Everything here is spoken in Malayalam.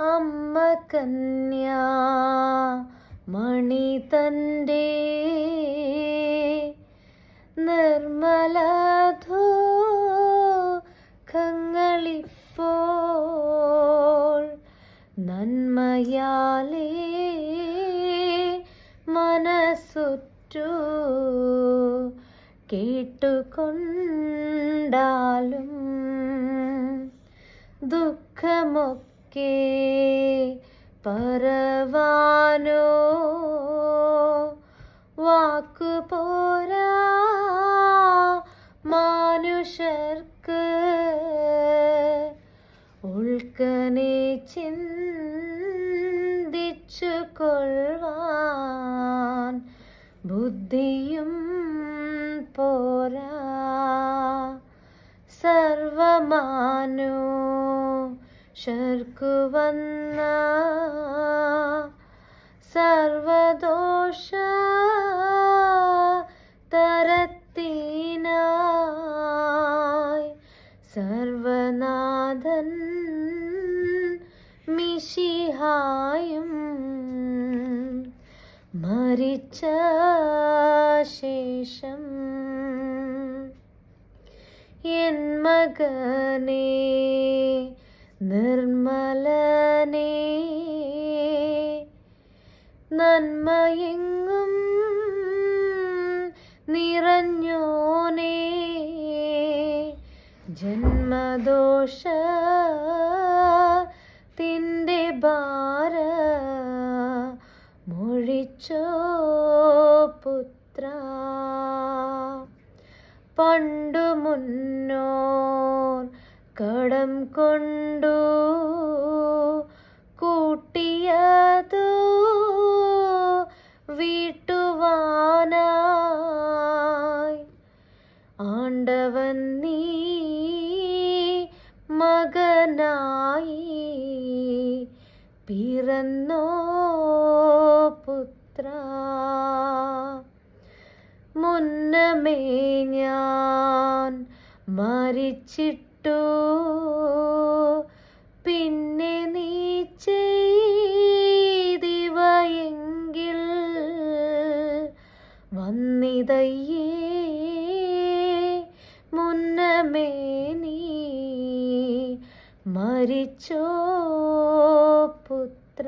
അമ്മ കന്യാ മണി തന്റെ. നിർമ്മലധൂഖങ്ങളിപ്പോൾ നന്മയാലേ കേട്ടുകൊണ്ടാലും ദുഃഖമൊക്കെ പറവാനോ വാക്കു പോരാ മനുഷ്യർക്ക് ഉൾക്കനെ ചിന്തിച്ചു കൊള്ളുവാൻ ബുദ്ധിയും പോരാ. സർവമാനോ ശർക്കു വന്ന സർവദോഷ തരത്തിനായി സർവനാഥൻ മിഷിഹായും മരിച്ച ശേഷം എൻ മകനേ നിർമ്മലനേ നന്മയെങ്ങും നിറഞ്ഞോനേ. ജന്മദോഷ തിന്റെ ഭാര മൊഴിച്ചോ പുത്ര. പണ്ടു മുന്നോർ കടം കൊണ്ടു കൂട്ടിയതു വീട്ടുവാനായി. ആണ്ടവൻ നീ മകനായി. പിറന്നോ പുത്ര. മുന്നമേ ഞാൻ മരിച്ചിട്ടു പിന്നെ നീ ചെയ്തിവയെങ്കിൽ വന്നിതയ്യേ മുന്നമേ നീ മരിച്ചോ പുത്ര.